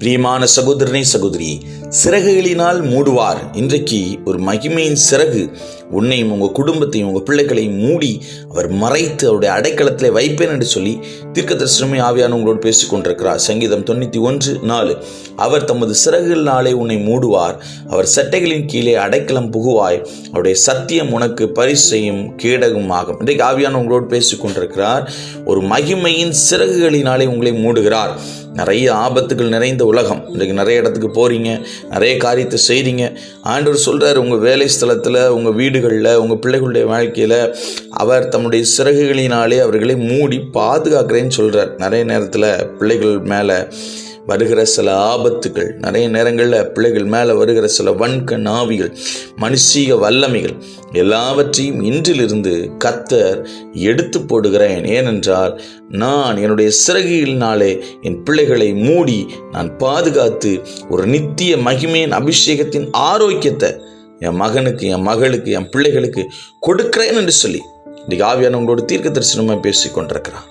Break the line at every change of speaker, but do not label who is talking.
பிரியமான சகோதரனே சகோதரி சிறகுகளினால் மூடுவார். இன்றைக்கு ஒரு மகிமையின் சிறகு. உன்னையும் உங்கள் குடும்பத்தையும் உங்கள் பிள்ளைகளையும் மூடி அவர் மறைத்து அவருடைய அடைக்கலத்தில் வைப்பேன் என்று சொல்லி தீர்க்க தரிசனமே ஆவியான உங்களோடு பேசிக் கொண்டிருக்கிறார். சங்கீதம் தொண்ணூற்றி ஒன்று நாலு. அவர் தமது சிறகுகளினாலே உன்னை மூடுவார். அவர் சட்டைகளின் கீழே அடைக்கலம் புகுவாய். அவருடைய சத்தியம் உனக்கு பரிசையும் கேடகும் ஆகும் இன்றைக்கு ஆவியான உங்களோடு பேசிக் கொண்டிருக்கிறார். ஒரு மகிமையின் சிறகுகளினாலே உங்களை மூடுகிறார். நிறைய ஆபத்துகள் நிறைந்த உலகம். இன்றைக்கு நிறைய இடத்துக்கு போகிறீங்க நிறைய காரியத்தை செய்கிறீங்க ஆண்டவர் சொல்கிறார் உங்கள் வேலை ஸ்தலத்தில் உங்கள் வீடுகளில் உங்கள் பிள்ளைகளுடைய வாழ்க்கையில் அவர் தம்முடைய சிறகுகளினாலே அவர்களை மூடி பாதுகாக்கிறேன்னு சொல்கிறார் நிறைய நேரத்தில் பிள்ளைகள் மேலே வருகிற சில ஆபத்துகள் நிறைய நேரங்களில் பிள்ளைகள் மேலே வருகிற சில வன்கண் ஆவிகள் மனுஷீக வல்லமைகள் எல்லாவற்றையும் இன்றிலிருந்து கத்தர் எடுத்து போடுகிறேன். ஏனென்றால் நான் என்னுடைய சிறகுகளினாலே என் பிள்ளைகளை மூடி நான் பாதுகாத்து ஒரு நித்திய மகிமையின் அபிஷேகத்தின் ஆரோக்கியத்தை என் மகனுக்கு என் மகளுக்கு என் பிள்ளைகளுக்கு கொடுக்கிறேன் என்று சொல்லி. இன்றைக்கு ஆவியான உங்களோட தீர்க்க தரிசனமாக பேசி கொண்டிருக்கிறான்